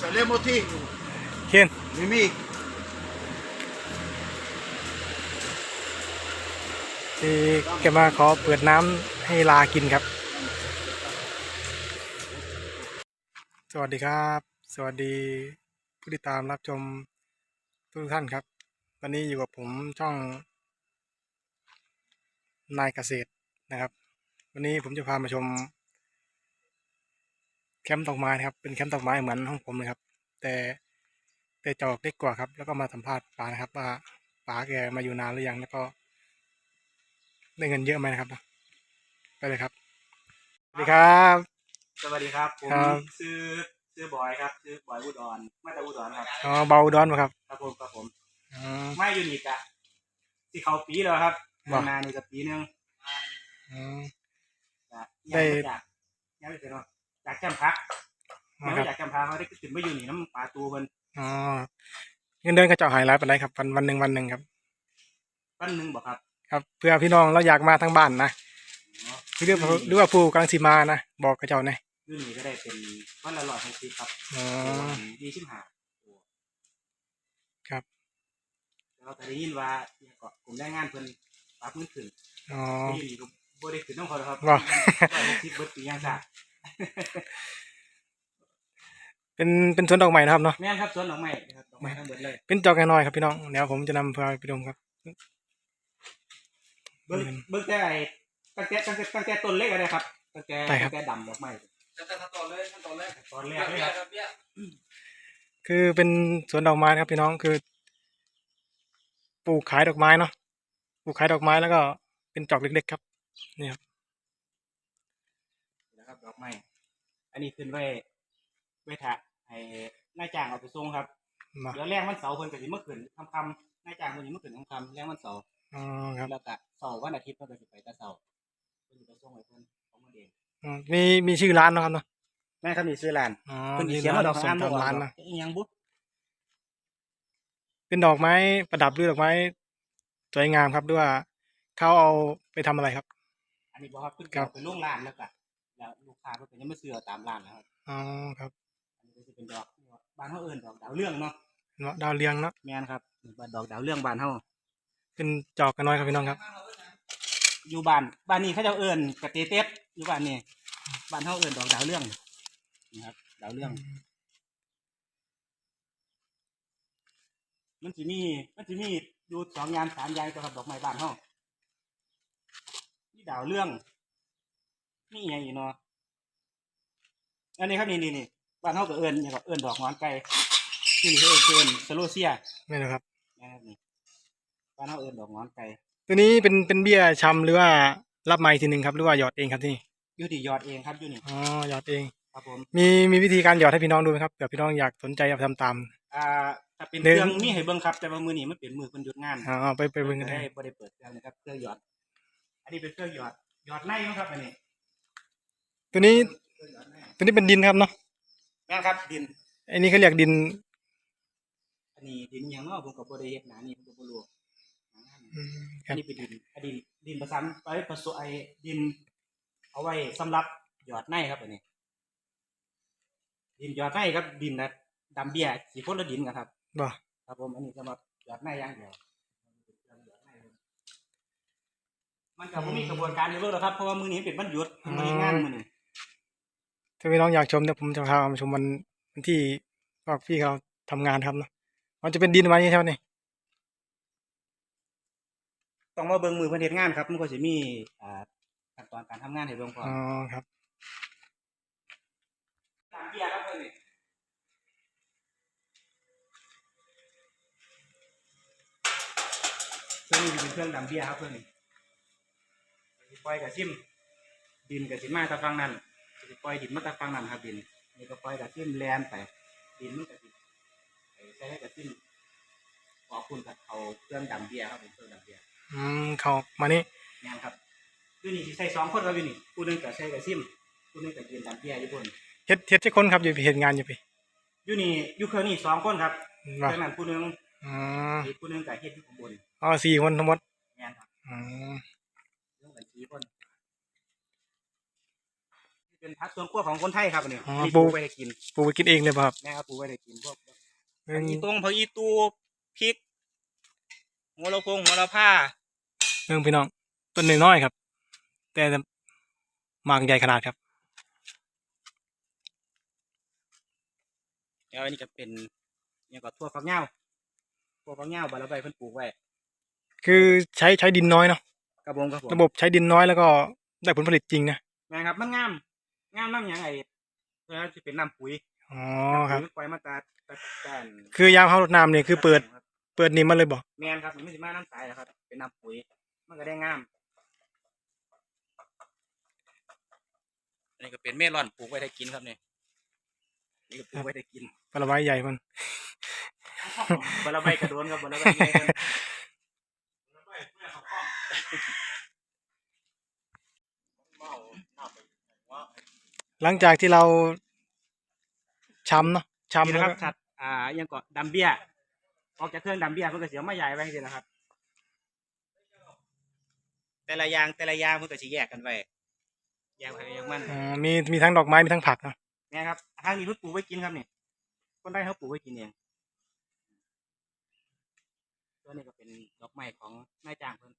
Salem Oti. ¿Quién? Mimi. ที่แกมาขอเปิดน้ำให้ลากินครับสวัสดีครับ สวัสดีผู้ติดตามรับชมทุกท่านครับวันนี้อยู่กับผมช่องนายเกษตรนะครับ วันนี้ผมจะพามาชม แคมป์ดอกไม้นะครับ เป็นแคมป์ดอกไม้เหมือนห้องผมเลยครับ แต่แต่จอกเล็กกว่าครับ แล้วก็มาสัมภาษณ์ป๋านะครับ ว่าป๋าแกมาอยู่นานหรือยังแล้วก็ ได้เงินเยอะไหมนะครับ ไปเลยครับสวัสดีครับ สวัสดีครับ ผมครับ ชื่อชื่อบอยครับชื่อบอยอุดรมาจากอุดรครับอ๋อเบาดอนป่ะครับครับผมครับผมอ๋อ ไม่อยู่นี่กะที่เขาปีแล้วครับว่านานนี่กับปีหนึงอ๋อกะได้ยังม่จากยังไม่เป็นหรอก จากแคมป์พักอ๋อยังคไม่รับจากแคมป์พักเขาได้ขึ้นมาอยู่นี่น้ำปลาตูเพิ่นอ๋อเงินเดือนก็เจะหายรายไปไหนใดครับวันวันหนึ่งวันหนึ่งครับปั้นหนึ่งบอกครับ ครับ เพื่อพี่น้องเราอยากมาทั้งบ้านนะอ๋อหรือว่าหรือว่าผู้กำลังสีมานะบอกกับเจ้าหน่อยอยู่นี่ก็ได้เป็นวันละร้อยหกสิบครับอ๋อดีชิมหาครับเราแต่ได้ยินว่าเนี่ยก็กลุ่มแรงงานเพิ่นปรับเงินขึ้นอ๋อได้ยินก็บ่ได้ขึ้นน้องเขาแล้วครับว่าร้อยหกสิบเบิดปียังซ่า เป็นเป็นสวนดอกไม้นะครับเนาะแม่นครับสวนดอกไม้นะครับดอกไม้ทั้งหมดเลยเป็นจอกน้อยๆครับพี่น้องเดี๋ยวผมจะนำพาไปดูครับเบิ่งเบิ่งแต่ไอ้ตั้งแต่ตั้งแต่ตั้งแต่ต้นเล็กก็ได้ครับตั้งแต่ได้ครับตั้งแต่ดำดอกไม้ Kata kata oleh, kata oleh. ตอนแรกเลยครับคือเป็นสวนดอกไม้นะครับพี่น้องคือปลูกขายดอกไม้เนาะปลูกขายดอกไม้แล้วก็เป็นจอกเล็กๆครับนี่ครับนะครับดอกไม้ อันนี้ขึ้นไว้ไว้ถ้าให้นายจ้างเอาไปส่งครับมาเดี๋ยวแรงวันเสาร์เพิ่นก็สิมาขึ้นค่ำๆนายจ้างเพิ่นสิมาขึ้นค่ำๆแรงวันเสาร์อ๋อครับแล้วก็เสาร์วันอาทิตย์เพิ่นก็สิไปแต่เสาร์เพิ่นสิไปส่งให้เพิ่นของมันเองอ๋อมีมีชื่อร้านเนาะครับเนาะแม่ครับนี่ซื้อร้านอ๋อเพิ่นสิมีเขียนร้านว่าดอกส่งงามบ่ตามออกร้านดอกนะอีหยังบุเป็นดอกไม้ประดับหรือดอกไม้สวยงามครับด้วยว่าเขาเอาไปทำอะไรครับ อันนี้บ่ครับเพิ่นครัก็บเอาไปโรงร้านแล้วก็แล้วลูก ค้าเพิ่นก็ยังมาซื้อเอาตามร้านนะครับอ๋อครับอันนี้ก็สิเป็นดอกบ้านเฮาเอิ้นดอกดาวเรืองเนาะเนาะดาวเรืองเนาะแม่นครับบ้านดอกดาวเรืองบ้านเฮาเป็นจอกกันน้อยครับพี่น้องครับ อยู่บ้านบ้านนี้เขาเจ้าเอิ้นกระเตเต็ดอยู่บ้านนี้บ้านเฮาเอิ้นดอกดาวเรืองนะครับดาวเรือง มันสิมีมันสิมีอยู่สองอย่างสามอย่างตัวครับดอกไม้บ้านเฮานี่ดาวเรืองนี่อหย่างอีกเนาะ อันนี้ครับนี่นี่นี่บ้านเฮาก็เอิ้นหยังก็เอิ้นดอกหงอนไก่นี่นี่เขาเอิ้นเอิ้นสโลเซียนี่นะครับนะครับนี่บ้านเฮาเอิ้นดอกหงอนไก่ตัวนี้เป็นเป็นเบี้ยชำหรือว่ารับไม้ทีหนึ่งครับหรือว่าหยอดเองครับที่นี่อยู่ที่ยอดเองครับอยู่นี่อ๋อหยอดเองครับผมมีมีวิธีการหยอดให้พี่น้องดูไหมครับเผื่อพี่น้องอยากสนใจอยากทำตามอ่าถ้าเป็นหนึ่เคงรื่องมีให้เบิ่งครับ แต่ว่ามื้อนี้มันเป็นมื้อเพิ่นหยุดงานอ๋อไปไปเบิ่งกันได้ได้บ่ได้เปิดเครื่องนะครับเครื่องหยอด อันนี้เป็นเครื่องหยอดหยอดในเนาะครับอันนี้ ตัวนี้ เครื่องหยอดในตัวนี้เป็นดินครับเนาะแม่นครับ ดิน อันนี้เขาเรียกดิน อันนี้ดินหยังเนาะผมก็บ่ได้เฮ็ดหนานี่ผมก็บ่รู้อืมคอัรันบนี้เป็นดินอันนี้ดินประสานไว้ผสมไอ้ดิน เอาไว้สำหรับหยอดในครับอันนี้ ดินหยอดในครับ ดินนะดำเบี้ยสีคนละดินกันครับ บ่ครับผมอันนี้สำหรับหยอดในอย่างเดียวมันก็บ่มีกระบวนการอยู่แล้วครับเพราะว่ามื้อนี้เป็นวันหยุดมันบ่ได้งานมื้อนี้ ถ้าพี่น้องอยากชมเดี๋ยวผมจะพามาชมวันวันที่พวกพี่เขาทำงานครับเนาะมันจะเป็นดินไว้ใช่ไหมนี่ต้องมาเบิ่งมือเพิ่นเฮ็ดงานครับ มันก็สิมีอ่าขั้นตอนการทำงานให้เบิ่งก่อนอ๋อครับตามเบียร์ครับเพิ่นนี่เครื่องนี้เป็นเครื่องดำเบียร์ครับเพิ่นนี่สิปล่อยกับซิมดินกับสิมาตะฟังนั้น สิปล่อยดินมาตะฟังนั้นครับดินนี่ก็ปล่อยกับซิมแลนไปดินมันก็สิไปใช้ให้กับซิมออกคุณกับเขาเครื่องดำเบียร์ครับผมเครื่องดำเบียร์อืมเขามานี่งานครับอยู่นี่สิใส่สองคนครับอยู่นี่ผู้หนึงก็ใส่กับซิมผู้หนึงก็ยืนดำเบียร์อยู่บนเฮ็ดเฮ็ดที่คนครับอยู่ไปเฮ็ดงานอยู่พี่อยู่นี่อยู่เครื่องนี่สองคนครับว่าเครื่องนั้นผู้หนึงอ๋ออีกผู้หนึงก็เฮ็ดอยู่ข้างบนอ๋อสี่คนทั้งหมดงานครับอ๋อ เรื่องบัญชีคนเป็นพักส่วนขั้วของคนไทยครับอันนี้อ๋ออันนี้ปลูปลูกกไว้ได้กินปลูกไว้กินเองเลยป่ะครับแม่ครับปลูกไว้ได้กินพวกเอผัอกอีตงผักอีตูพริกหัวละพงหัวละผ้าเออพี่น้องต้นน้อยๆครับ แต่หมากใหญ่ขนาดครับแล้วอันนี้ก็เป็นเนี่ยก็ทั่วฝักเหย้าทั่วฝักเหย้าบาละใบเพิ่นปลูกไว้คือใช้ใช้ดินน้อยเนาะกระบงกระผมระบบใช้ดินน้อยแล้วก็ได้ผลผลิตจริงนะแม่นครับมันงาม งามน้ำหยังไงเพื่อที่เป็นน้ำปุ๋ยอ๋อครับ น้ำปุ๋ยปล่อยมาตาตาตาคือยามเขารดน้ำเนี่ยคือเปิดเปิดนี่มันเลยบอกแมนครับมันสิมาน้ำใสแหละครับ เป็นน้ำปุ๋ย มันก็ได้งาม อันนี้ก็เป็นเมลอนปลูกไว้ได้กินครับเนี่ยนี่ก็ปลูกไว้ได้กินปลาไว้ใหญ่มันบละใบกระโดนครับบละใบใหญ่ครับ หลังจากที่เราช้ำเนาะช้ำนี่แล้นะวครับก็ชัดอ่ายังก็ดำเบี้ยออกจากเครื่องดำเบี้ยเพิ่นก็เสียมาใหญ่ไว้สินะครับ แต่ละอย่างแต่ละอย่างเพิ่นก็สิแยกกันไว้แยกไว้อย่างมันอ๋อมีมีทั้งดอกไม้มีทั้งผักเนาะเนี่ยครับทางนี้เพิ่นปลูกไว้กินครับนี่คนได้เขาปลูกไว้กินเองตัวนี้ก็เป็นดอกไม้ของนายจ้างเพิ่น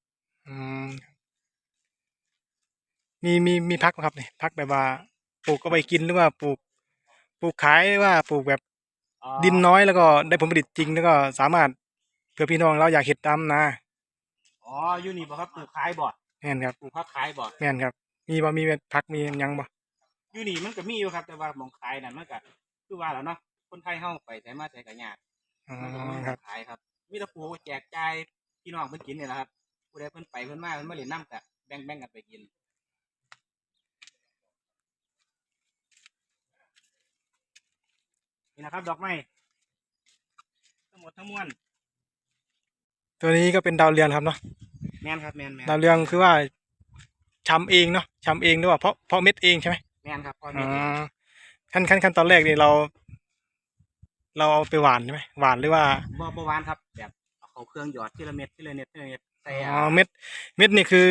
อืมมีมีมีพักไหมครับเนี่ยพักแบบว่า ปลูกเอาไปกินหรือว่าปลูก ปลูกขายหรือว่าปลูกแบบอ๋อดินน้อยแล้วก็ได้ผลผลิตจริงแล้วก็สามารถเพื่อพี่น้องเราอยากเห็ดตามนะอ๋ออยู่นี่บ่ครับปลูกขายบ่แม่นครับปลูกผักขายบ่แม่นครับ มีบ่มีพักมีหยังบ่อยู่นี่มันก็มีอยู่ครับ แต่ว่าหมองขายนั่นมันก็คือว่าแล้วเนาะคนไทยเฮาไปไสมาไสก็ยากอ๋อมันก็บ่มีครับขายครับ มีแต่ปลูกไว้แจกจ่ายพี่น้องเพิ่นกินนี่แหละครับผู้ใดเพิ่นไปเพิ่นมาเพิ่นมาเล่นน้ำก็แบ่งๆกันไปกิน นี่นะครับ ดอกไม้ทั้งหมดทั้งมวลตัวนี้ก็เป็นดาวเรืองครับเนาะแมนครับแมนแมนดาวเรืองคือว่าช้ำเองเนาะช้ำเองหรือว่าเพราะเพราะเม็ดเองใช่ไหมแมนครับพออ๋มีอขั้นขั้นขั้นตอนแรกนี่เรา เราเอาไปหวานใช่ไหมหวานหรือว่าบ่บ่หวานครับแบบเอาเข้าเครื่องหยอดทีละเม็ดทีละเม็ดทีละเม็ดใส่อ๋อ่าอเม็ดเม็ดนี่คือ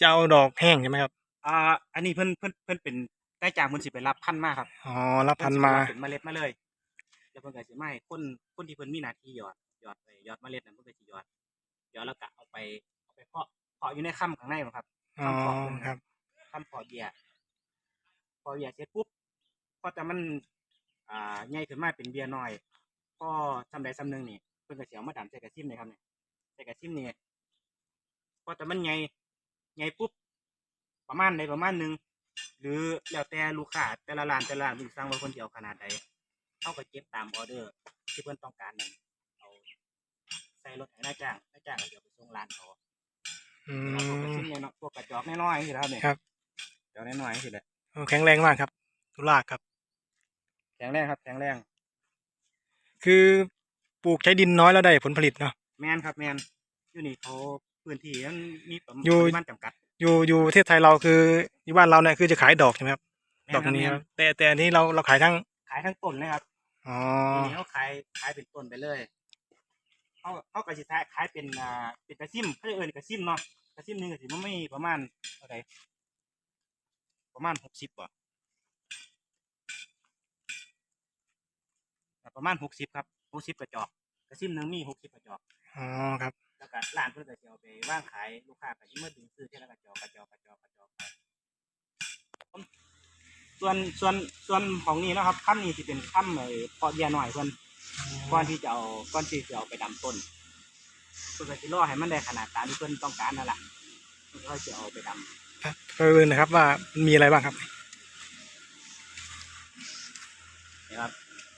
จะเอาดอกแห้งใช่ไหมครับ อ่าอันนี้เพิ่นเพิ่นเพิ่นเป็น ได้จากเพิ่นสิไปรับพันธุ์มาครับอ๋อรับพันธุ์มาเพิ่นสิไปรับเป็นเมล็ดมาเลย แล้วเพิ่นก็สิมาให้คนคนที่เพิ่นมีหน้าที่หยอดหยอดไปหยอดเมล็ดนั้นเพิ่นก็สิหยอดหยอดแล้วก็เอาไปเอาไปเพาะเพาะอยู่ในค่ำข้างในบ่ครับ อ๋อครับค่ำเพาะเบี้ยพอเบี้ยเสร็จปุ๊บพอแต่มัน อ่าใหญ่ขึ้นมาเป็นเบี้ยน้อย พอทำใดซ้ำหนึงนี่เพิ่นก็สิเอามาดำใส่กระซิมเลยครับเนี่ยใส่กระซิมนี่พอแต่มันใหญ่ใหญ่ปุ๊บประมาณใดประมาณหนึง หรือแล้วแต่ลูกค้าแต่ละร้านแต่ละร้านเพิ่นสั่งว่าเพิ่นสิเอาขนาดใดเขาก็เก็บตามออเดอร์ ที่เพิ่นต้องการนั่นเอาใส่รถให้นายจ้างนายจ้างก็เดี๋ยวไปส่งร้านเขาอืแล้วพวกกระม ชิ้นเนี่ยเนาะพวกกระจอกน้อยๆนี่แหละครับเนี่ยครับกระจอกน้อยๆนี่แหละโอ้แข็งแรงมากครับตุลากครับ แข็งแรงครับแข็งแรงคือปลูกใช้ดินน้อยแล้วได้ผลผลิตเนาะ แมนครับแมนอยู่นี่เขาพื้นที่มันมีประอยู่ ปริมาณจำกัด อยู่อยู่ประเทศไทยเราคือที่บ้านเราเนี่ยคือจะขายดอกใช่ไหมครับแม่ดอกครับนี้แม่ครับแต่แต่อันนี้เราเราขายทั้งขายทั้งต้นเลยครับอ๋อทีนี้เขาขายขายเป็นต้นไปเลยเขาเขาก็สิขายขายเป็นอ่าเป็นกระซิมเขาเรียกเอิ้นกระซิมเนาะกระซิมหนึงก็สิมันไม่ประมาณเท่าไหร่ประมาณหกสิบบ่ประมาณหกสิบครับหกสิบกระจอกกระซิมหนึงมีหกสิบกระจอกอ๋อครับ แล้วก็ร้านเพื่อนก็จะเอาไปว่างขายลูกค้าก็ยิ่มาดึงซื้อเท่าละกระจอกกระจอกกระจอกกระจอกไปส่วนส่วนส่วนของนี้นะครับค่ำนี้ที่เป็นค่ำเลยพอเดียหน่อยเพื่อนก่อนที่จะเอาก่อนที่จะเอาไปดำต้นเพื่อนก็จะรอให้มันได้ขนาดตามที่เพื่อนต้องการนั่นแหละเพื่อนก็จะเอาไปดครับไปดูนะครับว่ามีอะไรบ้างครับำนะครับ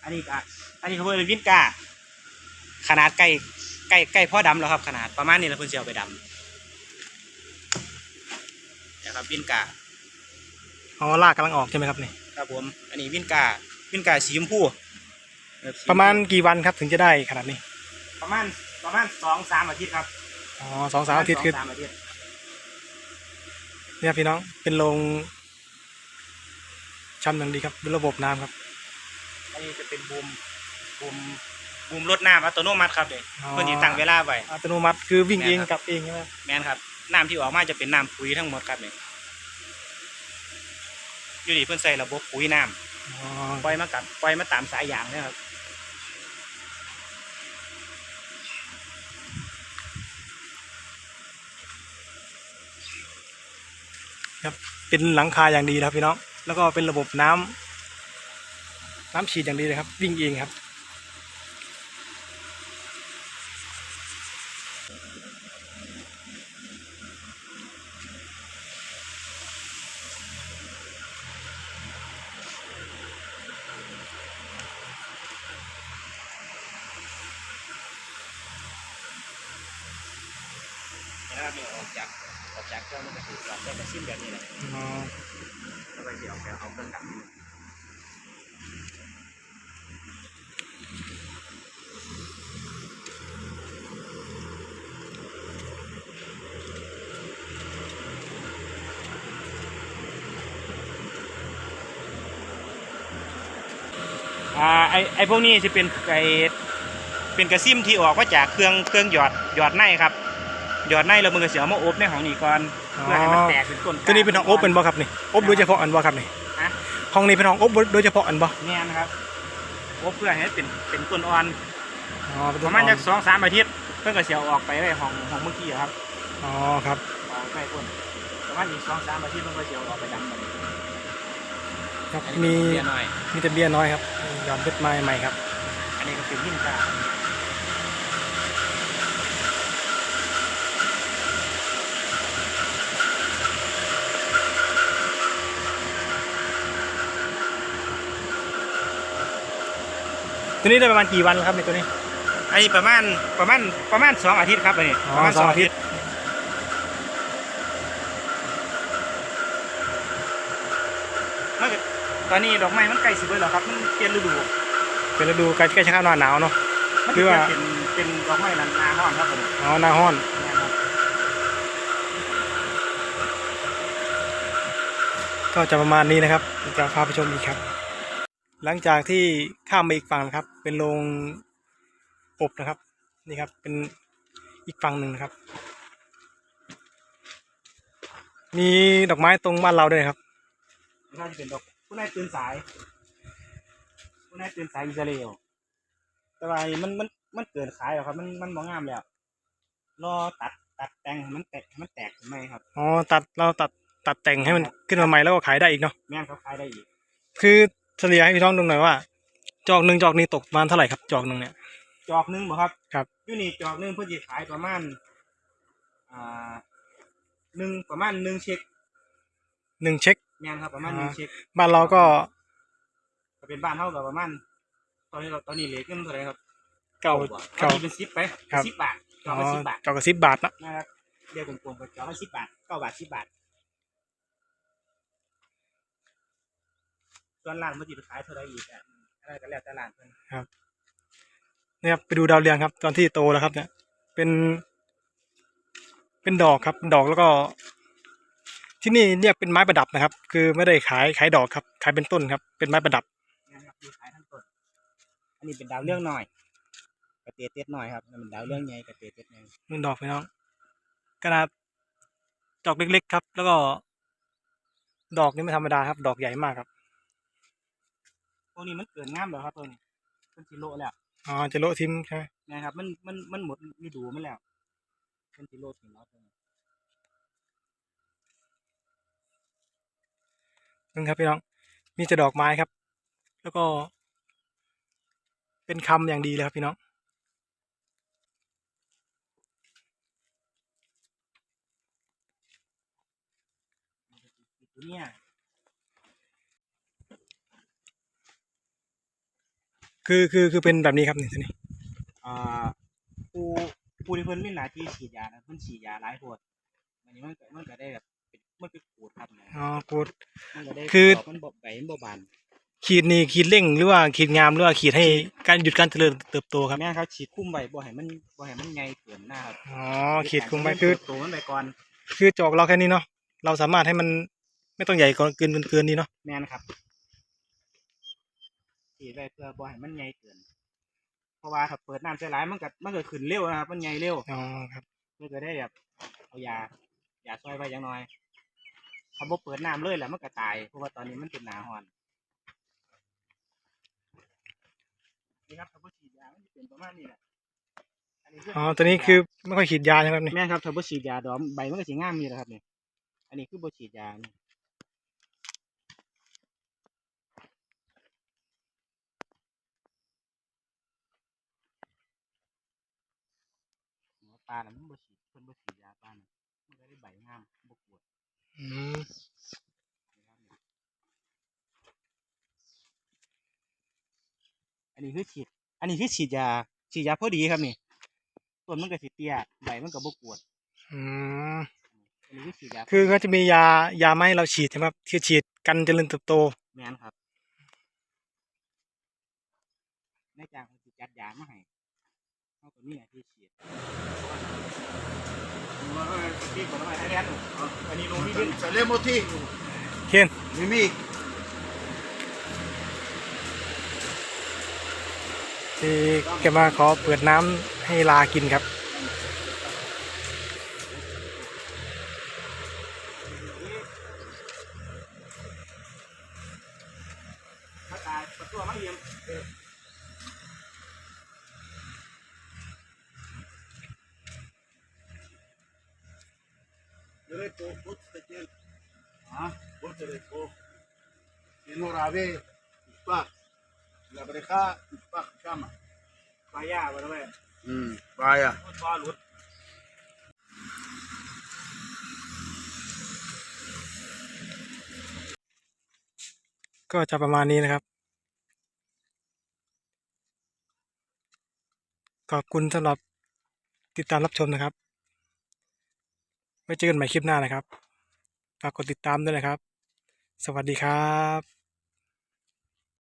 อันนี้ก็อันนี้เขาเรียกวินกาขนาดใกล้ ใกล้ใกล้พ่อดำแล้วครับขนาดประมาณนี้แล้วเพื่อนจะเอาไปดำนะครับวินกาอ๋อลากกำลังออกใช่ไหมครับนี่ครับผมอันนี้วินกาวินกาสีชมพูเออสีชพูประมาณกี่วันครับถึงจะได้ขนาดนี้ ประมาณประมาณสองสามอาทิตย์ครับอ๋อสองสามอาทิตย์คือสงสามอาทิตย์เนี่ยพี่น้องเป็นโรงชำหนังดีครับเป็นระบบน้ำครับอันนี้จะเป็นบูมบูม บูมรดน้ำอัตโนมัติครับเด็กอ๋อ เพื่อที่ตั้งเวลาไว้ อัตโนมัติคือวิ่งเองแม่นครับกลับเองใช่ไหมแม่นครับน้ำที่ออกมาจะเป็นน้ำปุ๋ยทั้งหมดครับเนี่ยอยู่นี่เพิ่นใส่ระบบปุ๋ยน้ำอ๋อปล่อยมากับปล่อยมาตามสายยางเนี่ยครับเป็นหลังคาอย่างดีนะครับพี่น้องแล้วก็เป็นระบบน้ำน้ำฉีดอย่างดีเลยครับ วิ่งเองครับ นะครับนี่ออกจากออกจากเครื่องมันก็ถูกหลอดได้กระซิมแบบนี้แหละอ๋อแล้วก็สิออกจากเอาเครื่องกลับอ่าไอไอพวกนี้จะเป็นไอเป็นกระซิมที่ออกมาจากเครื่องเครื่องหยอดหยอดในครับ หยอดในแล้วมันก็เสียมาอบในของนี้ก่อนเพื่อให้มันแตกเป็นต้นกล้าตัวนี้เป็นห้องอบเป็นบ่ครับนี่อบโดยเฉพาะอันบ่ครับนี่ฮะห้องนี้เป็นห้องอบโดยเฉพาะอันบ่แน่นะครับอบเพื่อให้เป็นเป็นต้นอ่อนอ๋อเป็นปตัวระมาณอ่อนจากสองสามอาทิตย์เพื่อนก็เสียออกไปไว้ห้องห้องเมื่อกี้อะครับอ๋อครับออกไปต้นประมาณอีกสองสามอาทิตย์เพื่อนก็เสียออกไปดำมันครับอันมีนี้เบี้ยน้อยมีแต่เบี้ยน้อยครับยอมเพชรไม้ใหม่ครับ อันนี้ก็เป็นหินกา ตัวนี้ได้ประมาณกี่วันแล้วครับในตัวนี้อันนี้ประมาณประมาณประมาณสองอาทิตย์ครับอันนี้อ๋อประมาณสสอองงอาอาทิทิตตย์ย์ มันก็ตอนนี้ดอกไม้มันใกล้สิเบิดแล้วครับมันเปลี่ยนฤดูเป็นฤดูใกล้ใกล้จะเข้าหน้าหนาวเนาะ มันคือจะว่า เป็นเป็นดอกไม้หนาห้อนครับผมอ๋อหน้าห้อนเนี่ยครับก็จะประมาณนี้นะครับจะพาไปชมอีกครับ หลังจากที่ข้ามไปอีกฝั่งนะครับ เป็นโรงอบนะครับ นี่ครับ เป็นอีกฝั่งหนึ่งนะครับ มีดอกไม้ตรงบ้านเราด้วยครับมันก็จะเป็นดอกผู้นายตื่นสายผู้นายตื่นสายอิสราเอลแต่ว่ามันมันมันเกินขายแล้วครับ มันมันมองงามแล้วรอตัดตัดแต่งให้มันแตกให้มันแตกขึ้นไหมครับอ๋อตัดเราตัดตัดแต่งให้มันขึ้นมาใหม่แล้วก็ขายได้อีกเนาะแม่งเขาขายได้อีก คือ เฉลี่ยให้พี่น้องดูหน่อยว่า จอกหนึ่งจอกนี้ตกประมาณเท่าไหร่ครับ จอกหนึ่งเนี่ย จอกหนึงบ่ครับครับอยู่นี่จอกหนึงเพื่อจะขายประมาณอ่าหนึ่งประมาณหนึ่งเช็คหนึ่งเช็คแม่งครับประมาณหนึ่งเช็คบ้านเราก็ก็เป็นบ้านเท่ากับประมาณตอนนี้เราตอนนี้เหลือเงินเท่าไหร่ครับเก่าเก่าเก่าเป็นสิบไปครับสิบบาทจอ๋ออกละสิบบาทจอกกับสิบบาทนะนะครับเรียกกลมๆก็จอกละสิบบาทเก้าบาทสิบบาท ส่วนร้านมันจะไปขายเท่าไหรอีกอะอะไรก็แล้วแต่ร้านเพิ่นเนี่ยครับไปดูดาวเรืองครับ ตอนที่โตแล้วครับ เนี่ย เป็น เป็นดอกครับดอกแล้วก็ ที่นี่เรียกเป็นไม้ประดับนะครับ คือไม่ได้ขายขายดอกครับ ขายเป็นต้นครับ เป็นไม้ประดับนะครับมีขายทั้งต้นอันนี้เป็นดาวเรื่องหน่อยกระเตเต็ดหน่อยครับนั่นเป็นดาวเรื่องใหญ่กระเตเต็ดใหญ่มันดอกพี่น้องขนาดดอกเล็กๆครับ แล้วก็ ดอกนี่ไม่ธรรมดาครับ ดอกใหญ่มากครับ พวกนี้มันเกินงามแล้วครับตัวนี้เป็นกิโลแล้วอ๋อจะโละทิมใช่ไหมนะครับ มันมันมันหมดฤดูมันแล้วเป็นกิโลถึงแล้วตัวนี้นึงครับพี่น้องมีแต่ดอกไม้ครับ แล้วก็ เป็นคำอย่างดีเลยครับพี่น้องตัวเนี้ย คือคือคือเป็นแบบนี้ครับนี่ตัวนี้อ่าผู้ผู้ที่เพิ่นมีหน้าที่ฉีดยานะเพิ่นฉีดยาหลายโพดอันนี้มันก็มันก็ได้แบบเป็นมันเป็นขูดครับนะอ๋อกูด มันก็ได้คือ ดกมันบ่ใบมันบ่บานขีดนี่ขีดเร่งหรือว่าขีดงามหรือว่าขีดให้การหยุดการเจริญเติบโตครับแม่นครับฉีดคุ้มไว้บ่ให้มันบ่ให้มันใหญ่เกินหน้าครับอ๋อขีดคุมไปคือ ตัวมันไปก่อนคือจอกเราแค่นี้เนาะเราสามารถให้มันไม่ต้องใหญ่เกินเกินเกินเกินนี้เนาะแม่นครับ ฉีดไว้เพื่อบ่ให้มันใหญ่เกิน เพราะว่าถ้าเปิดน้ำใส่หลายมันก็มันก็ขึ้นเร็วนะครับมันใหญ่เร็วอ๋อครับเพื่อจะได้แบบเอายายาช่วยไว้อย่างน้อยถ้ถ้าบ่เปิดน้ำเลยแหละมันก็ตายเพราะว่าตอนนี้มันเป็นหนาฮ้อนนี่ครับถ้าบ่ฉีดยามันจะเป็นประมาณนี้แหละอันนี้คืออ๋อตัวนี้คือไม่ค่อยฉีดยาใช่ไหมครับนี่แม่นครับถ้าบ่ฉีดยาดอกใบมันก็สิงามนี่แหละครับนี่อันนี้คือบ่ฉีดยานี่หั ลาน่ะมันบ่ฉีดเพิ่นบ่ฉีดยาปลาน่ะมันก็ได้ใบงามบ่ปวดอืมอันนี้คือฉีด อันนี้คือฉีดยาฉีดยาพอดีครับนี่ต้นมันก็สิเตี้ยใบมันก็บกวดอืมอันนี้คือฉีดยาคือเขาจะมียายามาให้เราฉีดใช่ไหมครับที่ฉีดกันเจริญเติบโต แม่นครับในจ้างเขาสิจัดยามาให้เขา ตัวนี้ที่ฉีดที่ผลไม้ไทยแลนด์อันนี้ลงนี่ขึ้น Salemo ti. เคน Mimi. ที่แกมาขอเปิดน้ำให้ลากินครับ ถ้าตายประตูมันเยี่ยม Diretto, buttati. อ๋อ Buttati. E non ave. Spak. La brecha, spak chama. ปลาย่าบ่ได้เว้ย Mm, vaya. ปลาหลุดก็จะประมาณนี้นะครับ ขอบคุณสำหรับติดตามรับชมนะครับไว้เจอกันใหม่คลิปหน้านะครับ ฝากกดติดตามด้วยนะครับ สวัสดีครับ